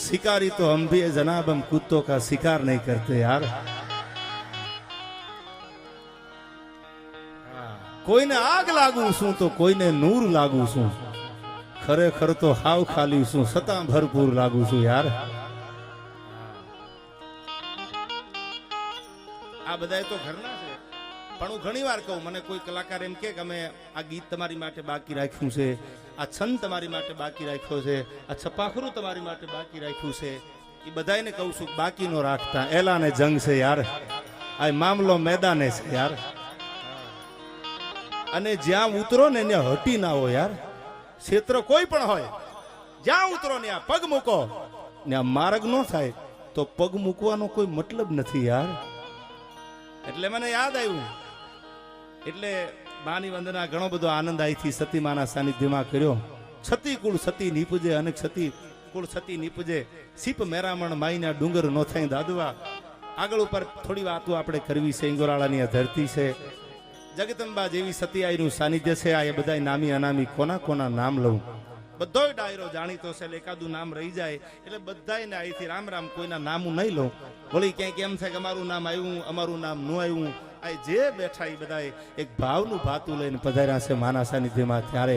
शिकारी तो हम भी है जनाब हम कुत्तों का शिकार नहीं करते यार કોઈને આગ લાગુ છું તો કોઈને નૂર લાગુ છું ખરેખર તો હાવ ખાલી છું છતાં ભરપૂર લાગુ છું યાર આ બધા તો ઘરના છે પણ હું ઘણી વાર કહું, મને કોઈ કલાકાર એમ કે અમે આ ગીત તમારી માટે બાકી રાખ્યું છે, આ છંદ તમારી માટે બાકી રાખ્યો છે, આ છપાખરું તમારી માટે બાકી રાખ્યું છે. એ બધાને કહું છું, બાકી નો રાખતા. એલાને જંગ છે યાર. આ મામલો મેદાને છે યાર. અને જ્યાં ઉતરો ને એને હટી ના હોય યાર. ક્ષેત્ર કોઈ પણ હોય, જ્યાં ઉતરો ને પગ મૂકો. ને આ માર્ગ ન થાય તો પગ મૂકવાનો કોઈ મતલબ નથી યાર. એટલે મને યાદ આવ્યું એટલે માની વંદના ઘણો બધો આનંદ અહીંથી સતીમાના સાનિધ્યમાં કર્યો. છતી કુળ સતી નીપજે અને છતી કુળ સતી નીપજે. સીપ મેરામણ માઈના ડુંગર નો થાય દાદવા. આગળ ઉપર થોડી વાતો આપણે કરવી છે ઇંગોરાળાની આ ધરતી છે. જગદંબા જેવી સતી આઈનું સાનિધ્ય છે, આ એ બધા નામી અનામી કોના કોના નામ લઉં. બધોય ડાયરો જાણીતો છે, એટલે એકાદું નામ રહી જાય. એટલે બધાયને અહીંથી રામ રામ કોઈના નામ હું નહીં લઉં. વળી ક્યાંક એમ થાય કે અમારું નામ આવ્યું, અમારું નામ ન આવ્યું. આ જે બેઠા એ બધા એક ભાવનું ભાતું લઈને પધાર્યા છે માના સાનિધ્યમાં ત્યારે.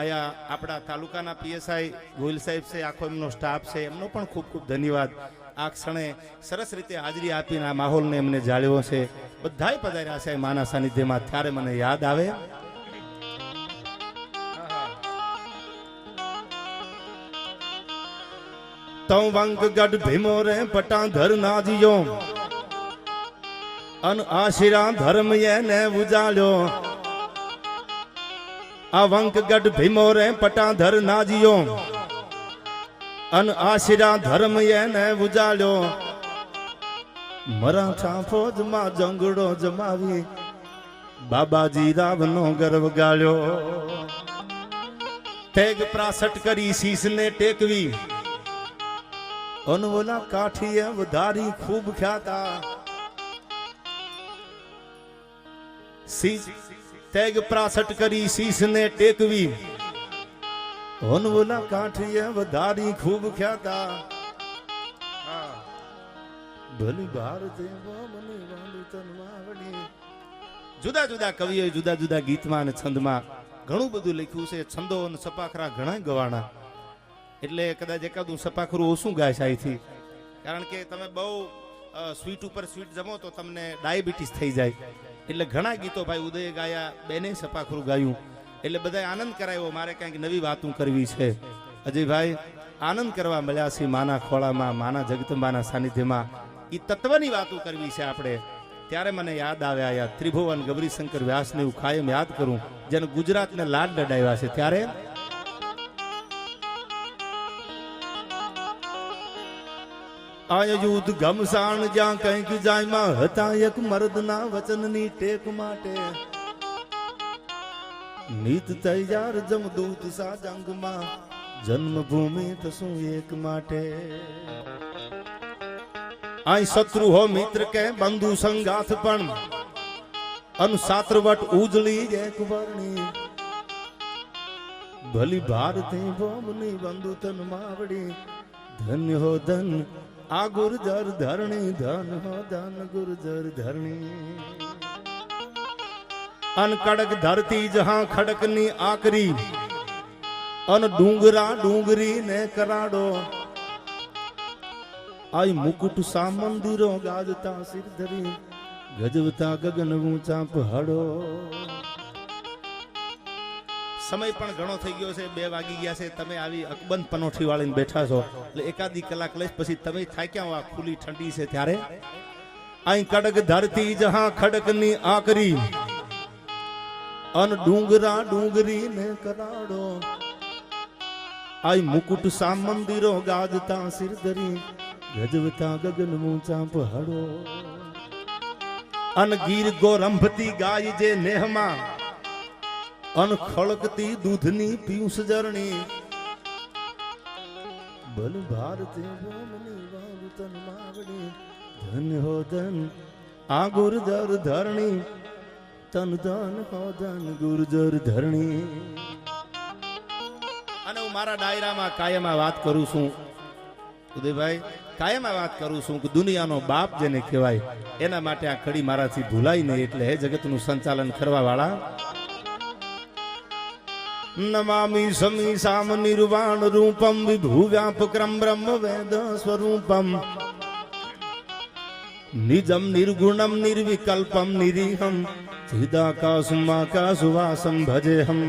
અહીંયા આપણા તાલુકાના પીએસઆઈ ગોહિલ સાહેબ છે, આખો એમનો સ્ટાફ છે, એમનો પણ ખૂબ ખૂબ ધન્યવાદ. આ ક્ષણે સરસ રીતે હાજરી આપીને આ માહોલને એમને જાળવ્યો છે. બધાય પધાર્યા છે માના સાનિધ્યમાં ત્યારે મને યાદ આવે. તવંગ ગઢ ભીમો રે પટાધર નાજીયો અન આશીરા ધર્મ એને ઉજાળ્યો. આ વંક ગઢ ભીમો રે પટાધર નાજીયો. અન આશીરા ધર્મ એને ઉજાળ્યો. મરાઠા ફોજમાં જંગડો જમાવી બાબાજી રાવનો ગર્વ ગાળ્યો. તેગ પ્રાસટ કરી શીશને ટેકવી. અનવલા કાઠીએ વધારી ખૂબ ખ્યાતા. તેગ પ્રાસટ કરી શીશને ટેકવી. અનવલા કાઠીએ વધારી ખૂબ ખ્યાતા. ભલી ભારતે જુદા જુદા કવિઓએ જુદા જુદા ગીતમાં અને છંદમાં ઘણું બધું લખ્યું છે. છંદો અને સપાખરા ઘણા ગવાણા. એટલે કદાચ એકાદું સપાખરું ઓછું ગાય અહીંથી કારણ કે તમે બહુ સ્વીટ ઉપર સ્વીટ જમો તો તમને ડાયાબિટીસ થઈ જાય. એટલે ઘણા ગીતો ભાઈ ઉદય ગાયા, બેને સપાખરું ગાયું. એટલે બધાય આનંદ કરાયો મારે કંઈક નવી વાતું કરવી છે. અજયભાઈ, આનંદ કરવા મળ્યા છે માના ખોળામાં, માના જગદંબાના સાનિધ્યમાં. એ તત્વની વાતો કરવી છે આપણે. ત્યારે મને યાદ આવ્યા યા. ત્રિભુવન ગૌરીશંકર વ્યાસને હું કાયમ યાદ કરું. જેને ગુજરાતને લાડ લડાવ્યા છે. ત્યારે આયુધ ગમસાણ જ્યાં કંઈક જાયમાં હતા એક મર્દના વચનની ટેક માટે. નીત તૈયાર જમદૂત સાજંગમાં જન્મભૂમિ થશું એક માટે. આય શત્રુ હો મિત્ર કે બંધુ સંગાથ પણ. અનુસાત્રવટ ઉજળી એક વર્ણી. ભલી ભારતી બોમની બંધુ તન માવડી. ધન્ય હો ધન આ ગુર્જર ધરણી ધન ધન, ગુર્જર ધરણી. અન કડક ધરતી જહાં ખડકની આકરી, અન ડુંગરા ડુંગરી ને કરાડો. આઈ મુકુટ સા મંદિરો ગાજતા સિર ધરી ગજવતા ગગન ઊંચા પહાડો. સમય પણ ઘણો થઈ ગયો છે, બે વાગી ગયા છે, તમે આવી અકબંધ પનોઠી વાળીને બેઠા છો. એટલે એકાદી કલાક લઈશ, પછી તમે થાક્યા આ ખુલ્લી ઠંડી છે ત્યારે? અહીં કડક ધરતી જહાં ખડકની આકરી, અન ડુંગરા ડુંગરી ને કરાડો. આઈ મુકુટ સા મંદિરો ગાજતા સિરધરી, ગજવતા ગગન ઊંચા પહાડો અન ગીર ગોરંભતી ગાય જે નેહમાં અન ખળકતી દૂધની પિયુષ જરણી. બલ ભારતે ભોમની વાવ માવડી. ધન હો આ ગુર્જર ધરણી. તન ધન હો ધન, ગુર્જર ધરણી. અને હું મારા ડાયરામાં કાયમાં વાત કરું છું. ઉદયભાઈ, કાયમ વાત કરું છું કે દુનિયાનો બાપ જેને કહેવાય, એના માટે આ કડી મારાથી ભૂલાય નહીં એટલે હે જગતનું સંચાલન કરવા વાળા નમામી સમી સામ નિર્વાણ રૂપમ વિભુ વ્યાપક્રમ બ્રહ્મ વેદ સ્વરૂપમ નિજમ નિર્ગુણમ નિર્વિકલ્પમ નિરીહમ ચિદાકાશુમાકાશુવાસમ ભજેહમ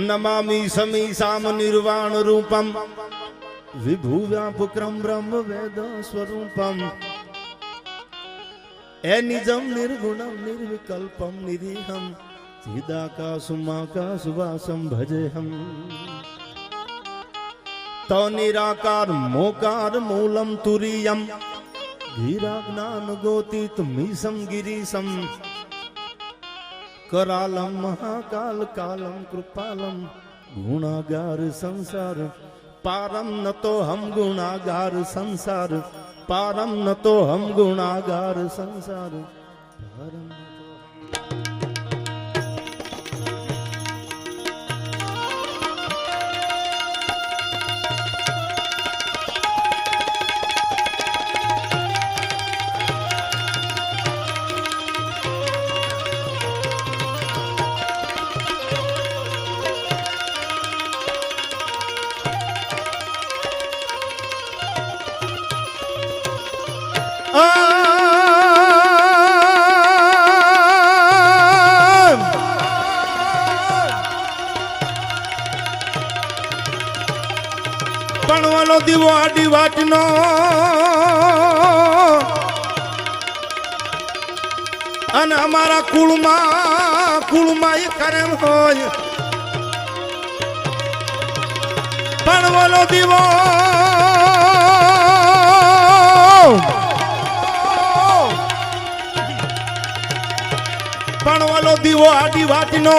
નમામી સમી સામ નિર્વાણ રૂપમ વિભુ વ્યાપક્રમ બ્રહ્મ વેદ સ્વરૂપમ એ નિજમ નિર્ગુણમ નિર્વિકલ્પમ નિરીહમ सीधा का सुमा का चिदाकाशुमाकाशुवासं भजे हम। तो निराकार मोकार मूलम तुरीयम। धीराज्ञानुगोतितमीशं करालम महाकाल कालम कृपालम। गुणागार संसार, पारम न तो हम गुणागार संसार। पारम न तो हम गुणागार संसार। पारं કુળમાં કુળમાં એ હોય. પણવાનો દીવો. પણવાલો દીવો આડી વાટનો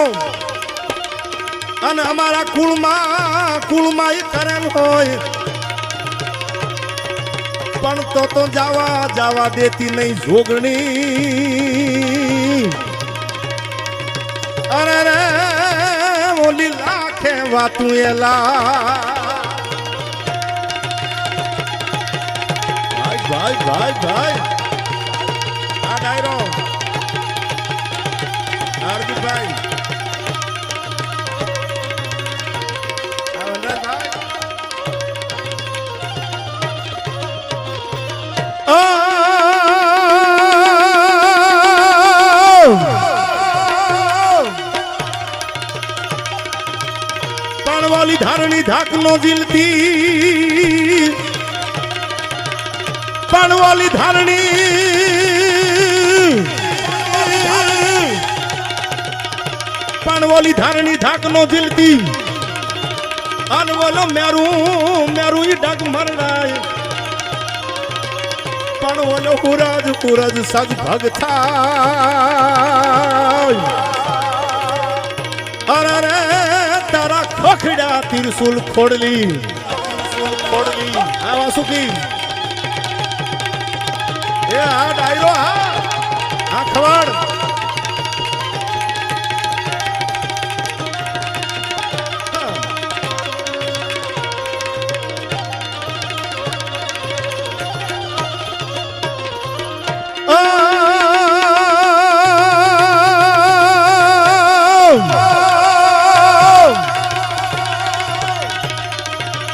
અને અમારા કુળમાં કુળમાં એ કરેલ હોય. પણ તો તો જાવા જાવા દેતી નહીં જોગણી અરે રે ઓલી લાખે વાતું એલા ભાઈ ભાઈ ભાઈ. આ ડાયરો. હાર્દિકભાઈ. ધારણી ધાકનો નો દિલતી પાણવાલી ધારણી પાણવાલી ધારણી ધાકનો અનવલો મેરું મેરું ઈ ડગ મરડાય. પણ ઓલો હુરજ સગ ભગ થાય. અરે રે તારા ખોખડા તિરસુલ ખોડલી. ખોડલી આ વાસુકી એ આ ડાયરો હા. આ ખવાડ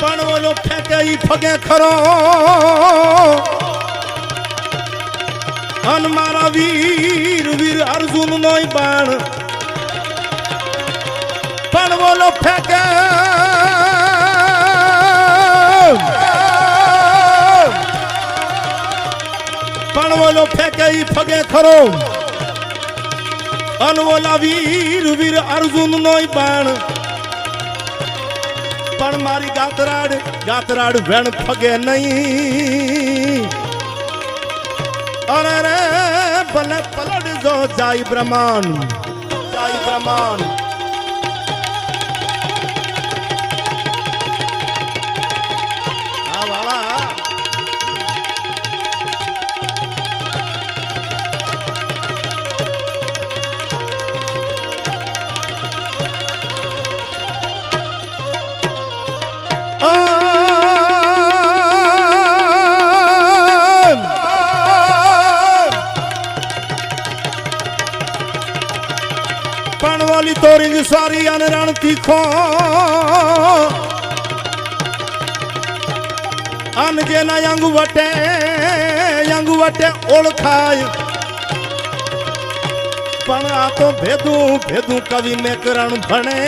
પણ ઓલો ફેંકે ઈ ફગે ખરો. અન મારા વીર વીર અર્જુન નોય બાણ. પણ ઓલો ફેંકે. પણ ઓલો ફેંકે ઈ ફગે ખરો. અન ઓલા વીર વીર અર્જુન નોય બાણ. પણ મારી ગાતરાડ ગાતરાડ વેણ ફગે નહીં. અરે રે, ભલે પલડ જો જાય બ્રહ્માંડ જાય બ્રહ્માંડ. વિશ્વારી અને રણ તીખો અન જેના યંગ વટે યંગ વટે ઓળખાય. પણ આ તો ભેદું ભેદું કવિ મેકરણ ભણે.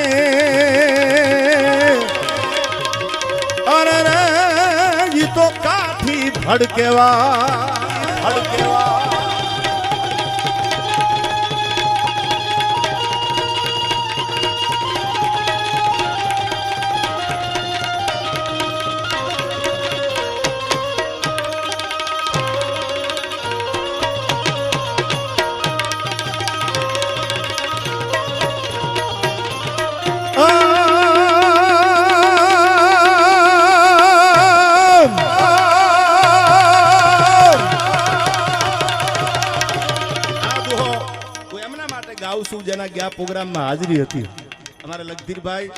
અરે રે તો કાઠી ભડકેવા ભડકેવા. છું, જેના પ્રોગ્રામમાં હાજરી હતી. અમારા લગધીરભાઈ,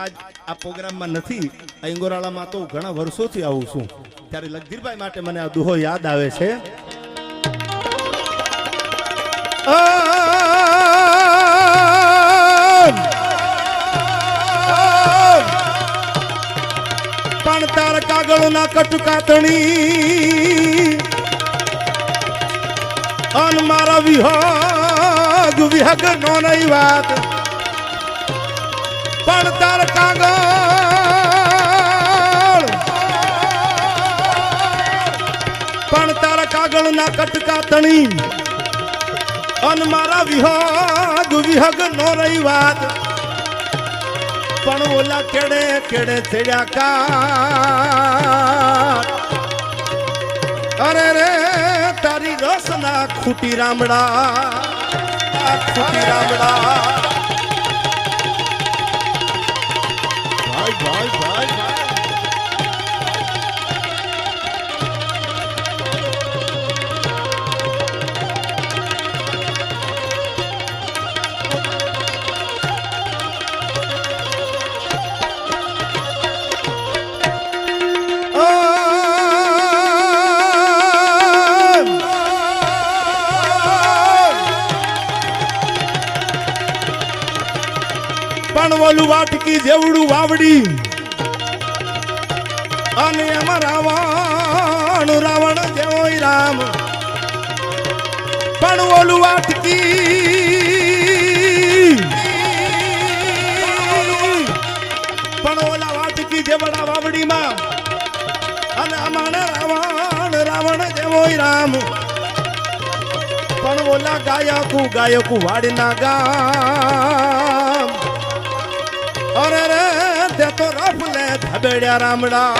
આજ આ પ્રોગ્રામમાં નથી અંગોરાળામાં તો ઘણા વર્ષોથી આવું છું. ત્યારે લગધીરભાઈ માટે મને આ દુહો યાદ આવે છે. પણ તાર કાગળના કટકાતણી, અન મારા વિહગ વિહગ નો નહીં વાત. પણ તાર કાગળ. પણ તાર કટકા તણી. અન મારા વિહગ વિહગ નો રહી વાત. પણ ઓલા કેડે કેડે થયા કા અરે રે, તારી રસ ના ખૂટી રામડા. આ રામડા ઓલું વાટકી જેવડું વાવડી. અને એમાં રાવણ રાવણ જેવો રામ. પણ ઓલું વાટકી. પણ ઓલા વાટકી જેવડા વાવડીમાં. અને અમાને રાવણ રાવણ જેવો રામ. પણ ઓલા ગાયકું, ગાયકુ વાડીના ગામ રફલે રામડા.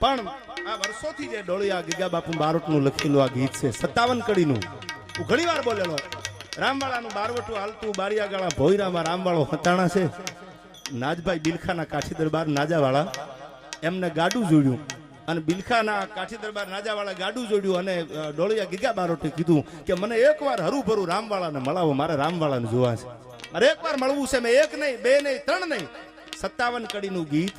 પણ આ વર્ષોથી જે ડોળિયા ગીગા બાપુ બારોટનું લખેલું આ ગીત છે, સત્તાવન કડીનું. હું ઘણી વાર બોલેલો, રામવાળાનું બારવટું હાલતું બારિયાગાળા ભોયરામાં રામવાળો હતાણા છે. નાજભાઈ બિલખાના કાઠી દરબાર નાજાવાળા. એમને ગાડું જોડ્યું. અને બિલખાના કાઠી દરબાર નાજાવાળા ગાડું જોડ્યું અને ડોળિયા ગીગા બારોટે કીધું કે મને એકવાર હરુભરું રામવાળાને મળાવો, મારે રામવાળાને જોવા છે. મારે એકવાર મળવું છે, મેં એક નહીં, બે નહીં, ત્રણ નહીં. સત્તાવન કડીનું ગીત,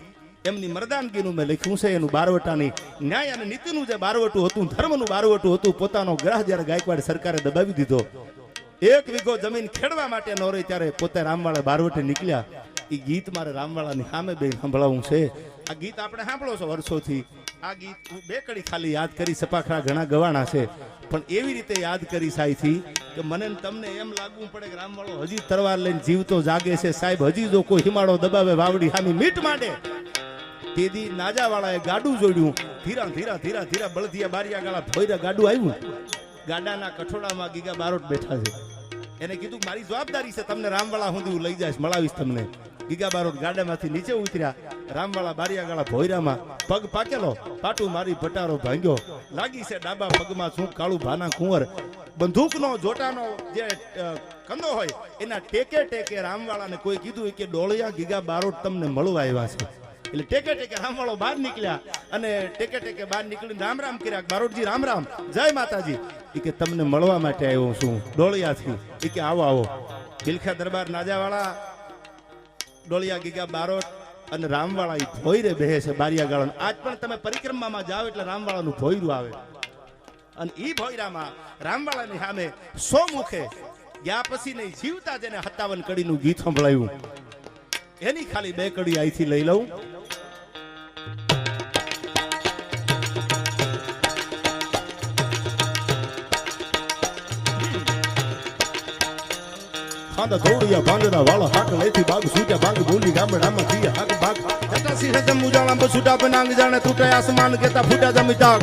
એમની મરદાનગીનું મેં લખ્યું છે, એનું બારવટાની ન્યાય અને નીતિનું જે બારવટું હતું, ધર્મનું બારવટું હતું, પોતાનો ગ્રહ જ્યારે ગાયકવાડ સરકારે દબાવી દીધો. એક વીઘો જમીન ખેડવા માટે ન રહી, ત્યારે પોતે રામવાળા બારવટે નીકળ્યા. એ ગીત મારે રામવાળાની સામે બે સાંભળાવું છે. આ ગીત આપણે સાંભળો છો વર્ષોથી. આ ગીત હું બે કડી ખાલી યાદ કરી સપાખરા ઘણા ગવાણા છે. પણ એવી રીતે યાદ કરી સાઈથી કે મને તમને એમ લાગવું પડે કે રામવાળો હજી તરવાર લઈને જીવતો જાગે છે. સાહેબ, હજી જો કોઈ હિમાળો દબાવે વાવડી હામી મીટ માંડે. તેદી નાજાવાળાએ ગાડું જોડ્યું. ધીરા ધીરા ધીરા ધીરા બળધિયા બારિયા ગાળા ભોયરા ગાડું આવ્યું ગાડાના કઠોળામાં ગીગા બારોટ બેઠા છે. એને કીધું મારી જવાબદારી છે તમને રામવાળા હું લઈ જઈશ, મળાવીશ તમને. ગીગા બારોટ ગાડામાંથી નીચે ઉતર્યા. રામવાળા બારિયાગાળા ભોયરામાં પગ પાકેલો. પાટું મારી ભટારો ભાંગ્યો. લાગી છે ડાબા પગમાં શું કાળું ભાના કુંવર. બંદૂકનો જોટાનો જે કંદો હોય, એના ટેકે ટેકે રામવાળાને કોઈ કીધું કે ડોળિયા ગીગા બારોટ તમને મળવા આવ્યા છે. એટલે ટેકે ટેકે રામવાળો બહાર નીકળ્યા અને ટેકે ટેકે બહાર નીકળીને રામ રામ કર્યા. બારોટજી રામ રામ. જય માતાજી. એ કે તમને મળવા માટે આવ્યો છું. ડોળિયાથી. એ કે આવો આવો. ભીલખા દરબાર નાજાવાળા ડોળિયા ગીગા બારોટ અને રામવાળા એ ભોયરે બેહે છે બારિયા ગાળા આજ પણ તમે પરિક્રમામાં જાઓ એટલે રામવાળાનું ભોયરું આવે. અને ઈ ભોયરામાં રામવાળાની સામે સો મુખે ગયા પછી નહીં જીવતા જેને હત્તાવન કડીનું ગીત સંભળાયું. એની ખાલી બે કડી અહીંથી લઈ લઉં. ખાંડા ધોડિયા ભાંગડા વાળા હાક લેથી બાગ, સૂટ્યા ભાંગ બોલી ગામડામાં થયા હાક ભાગ જટાસી હજમ ઉજાળા બસુટા બનાંગ જાણે, તૂટે આસમાન કેતા ફૂટા જમી તાક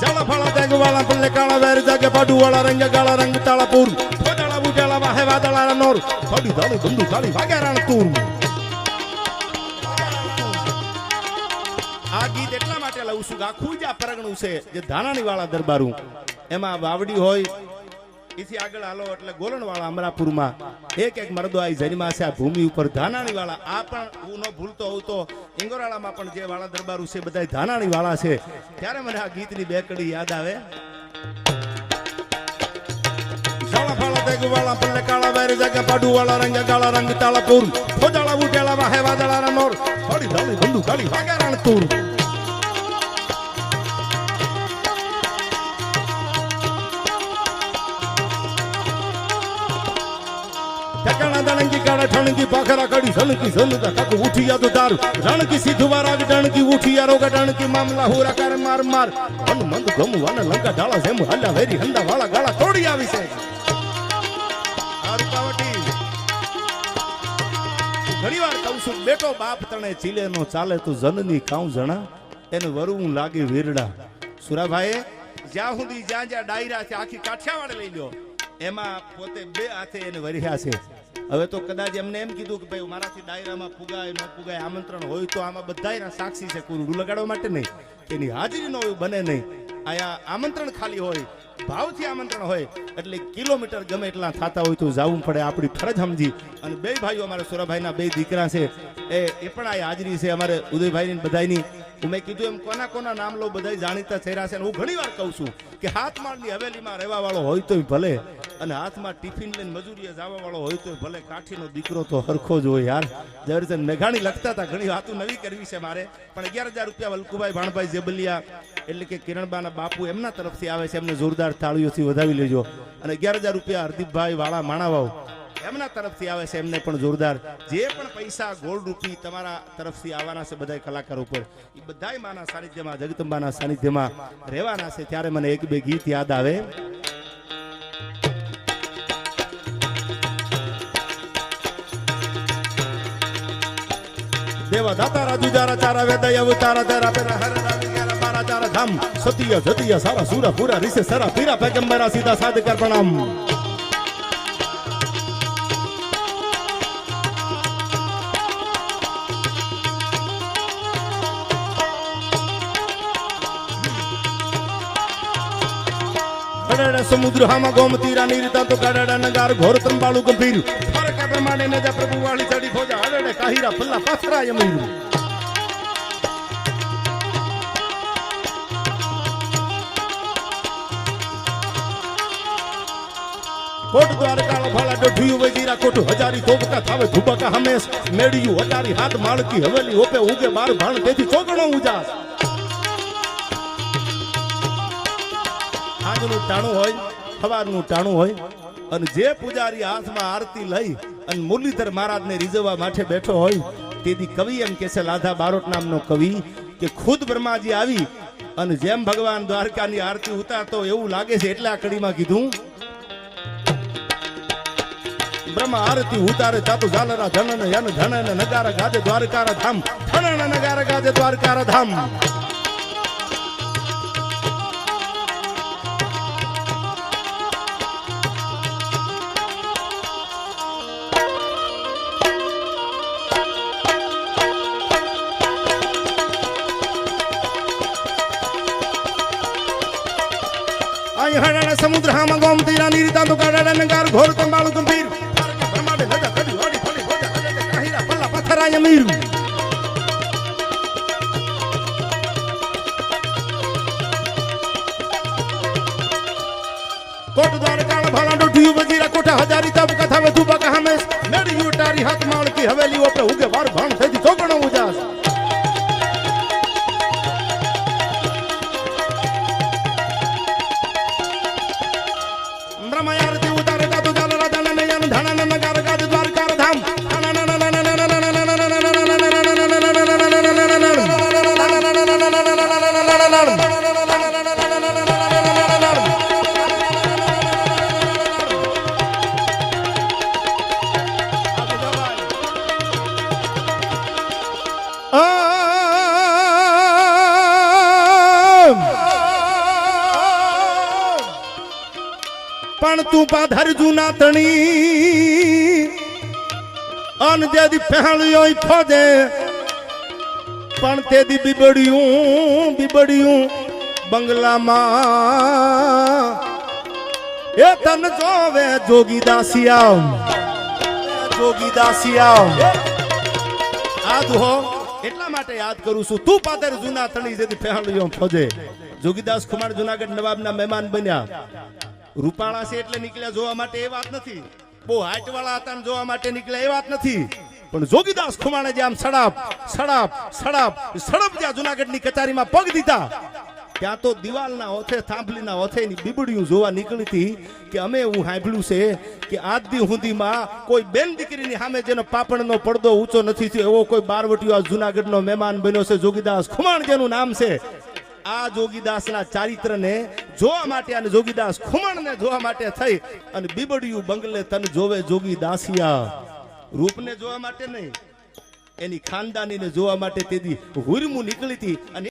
જાળા ફાળા જાગ વાળા પલ્લે કાળા વેર જાગે પાડુ વાળા રંગ ગાળા રંગ તાળા પૂર. ફોડાળા બુટાળા વાહે વાદળા નોર. ફોડી ધાડી બંદુ ખાલી વાગે રાણ તૂર લઉં છું. આખું જ આ પરગણું છે જે ધાનાણી વાળા દરબારું. એમાં વાવડી હોય, એથી આગળ હાલો એટલે ગોલણ વાળા અમરાપુરમાં એક એક મરદો આ જન્મા છે આ ભૂમિ ઉપર. ધાનાણી વાળા આ પણ હું ન ભૂલતો હોઉં તો ઇંગોરાળામાં પણ જે વાળા દરબારું છે બધા ધાનાણી વાળા છે. ત્યારે મને આ ગીતની બે કડી યાદ આવે. વાળા, પલ્લે કાળા વેર જાગે પાડુ વાળા રંગ કાળા રંગ, તાળા પૂર ફોજાળા ઉટેલા વાહે વાદળા નોર ફળી ધાળી બંદુ કાળી વાગે રણ તૂર ઠણકી પાખરા કડી સનકી સનતા કાકુ ઉઠિયા તો દાર રણકી સિધવા રાગ ડણકી ઉઠિયા રોગ ડણકી મામલા હોરા કર માર માર મન મંદ ગમુ અને લંકા ડાળા જેમ હલ્લા વેરી હંડા વાળા ગાળા તોડી આવી છે આ રૂપાવટી ઘણી વાર કહું છું, બેટો બાપ તણે ચીલે નો ચાલે તો જનની કાઉ જણા, એને વરવું લાગે વીરડા. સુરાભાઈ જ્યાં સુધી જ્યાં જ્યાં ડાયરા છે, આખી કાઠિયાવાડ લઈ લ્યો. એમાં પોતે બે હાથે એને વરિયા છે. હવે તો કદાચ એમને એમ કીધું કે ભાઈ, મારાથી ડાયરામાં ફુગાય ન ફુગાય આમંત્રણ હોય તો આમાં બધાયના સાક્ષી છે, કુરડું. લગાડવા માટે નહીં. એની હાજરી ન બને નહીં. આયા આમંત્રણ ખાલી હોય ભાવથી આમંત્રણ હોય, એટલે કિલોમીટર ગમે એટલા થતા હોય તો જવું પડે, આપણી ફરજ સમજી. અને બે ભાઈઓ અમારા સુરાભાઈના બે દીકરા છે, એ એ પણ આ હાજરી છે અમારે ઉદયભાઈની બધાની મેં કીધું એમ, કોના કોના નામ લો બધા જાણીતા ચહેરા છે. હું ઘણી વાર કહું છું કે હાથમાળની હવેલીમાં રહેવા વાળો હોય તોય ભલે, અને હાથમાં ટિફિન લઈને મજૂરીએ જવા વાળો હોય તો ભલે. કાઠીનો દીકરો તો હરખો જ હોય યાર. ઝવેરચંદ મેઘાણી લખતા હતા, ઘણી વાતો નવી કરવી છે મારે. પણ અગિયાર હજાર રૂપિયા વલ્કુભાઈ ભાણભાઈ જેબલિયા એટલે કે કિરણબાના બાપુ એમના તરફથી આવે છે, એમને જોરદાર તાળીઓથી વધાવી લેજો. અને અગિયાર રૂપિયા હરદીપભાઈ વાળા માણાવાવ એમના તરફથી આવે છે, એમને પણ જોરદાર. જે પણ પૈસા ગોલ્ડ રૂપી તમારા તરફથી આવવાના છે બધા કલાકારો ઉપર એ બધા માના સાનિધ્યમાં, જગદંબાના સાનિધ્યમાં રહેવાના છે. ત્યારે મને એક બે ગીત યાદ આવે. દેવા દાતા રાજુ જારા ચારા વેદય અવતારા તેરા પેરા હર તારા ચારા ધામ સતિય જતિય સારા સુરા પૂરા રીસે સારા પીરા પેગંબરા સીધા સાદ કર પ્રણામ સમુદ્ર હામાં ગોમતી રાની રીતા તો ગાડાડા નગાર ઘોર ત્રંબાળુ ગંભીર ફરકા પ્રમાણે નજા પ્રભુ વાળી ચડી ખોજા હડડે કાહીરા ફલ્લા પાથરા યમીર કોટ દ્વારકા ભાળા ડઢિયું વૈદીરા કોટ હજારી તોબકા થાવે ધુબકા હમેશ. મેડિયું હજારી હાથ માળકી હવેલી ઓપે ઉગે બાર ભાણ, તેથી ચોગણો ઉજાસ. આજનું ટાણું હોય, સવારનું ટાણું હોય, અને જે પૂજારી હાથમાં આરતી લઈ અને મુરલીધર મહારાજને રીઝવવા માટે બેઠો હોય, તેથી કવિ એમ કે છે, લાધા બારોટ નામનો કવિ, કે ખુદ બ્રહ્માજી આવી અને જેમ ભગવાન દ્વારકાની આરતી ઉતારતો એવું લાગે છે, એટલે કડીમાં કીધું. બ્રહ્મ આરતી, ઉતારે તાતુ ઝાલરા ધનન યન ધનન નગારા, ગાજે દ્વારકારા ધામ ધનન નગારા, ગાજે દ્વારકારા ધામ સમુદ્ર હામાં ગોમતી રાની રીતા તો કાડા નગાર, ઘોર, કંબાળુ ગંભીર Caralho, amigo! કોટ દ્વારકાળ ભાલાડો ઢીયું વજીરા કોઠા હજારી તબ કથા વધુ બક હમેશ નડી ઉટારી હાથ માળ હવેલી ઓપે ઉગે વાર ભાણ થઈ ચોગણો તું પાધર જૂના તણી. અન જેદી પહેણ્યો ફોજે પણ તેદી બીબડ્યું બીબડ્યું બંગલામાં. એ તન જોવે જોગી દાસિયા જોગી દાસિયા આ દુહો એટલા માટે યાદ કરું છું. તું પાદર જૂના તણી જેથી પહેણ્યો ફોજે જોગીદાસ કુમાર જુનાગઢ નવાબના મહેમાન બન્યા. રૂપાળા છે એટલે નીકળ્યા જોવા માટે એ વાત નથી. બહુ હાઈટ વાળા હતા જોવા માટે નીકળ્યા એ વાત નથી. પણ જોગીદાસ ખુમાણે જે આમ સડાપ સડાપ સડાપ, સડપ જ્યાં જુનાગઢની કચેરીમાં પગ દીધા, ત્યાં તો દિવાલના ઓથે થાંભલીના હોથેની બીબડીયું જોવા નીકળી હતી કે અમે એવું સાંભળ્યું છે કે આજ દી સુધીમાં કોઈ બેન દીકરીની સામે જેનો પાપણનો પડદો ઊંચો નથી થયો એવો કોઈ બારવટીયો આ જુનાગઢનો મહેમાન બન્યો છે. જોગીદાસ ખુમાણ જેનું નામ છે. આ જોગીદાસના ચારિત્રને જોવા માટે અને જોગીદાસ ખુમાણને જોવા માટે થઈ અને બીબડિયું બંગલે તન જોવે જોગીદાસિયા. રૂપ રૂપને જોવા માટે નહીં, એની ખાનદાનીને જોવા માટે તેથી હુરમું નીકળી હતી અને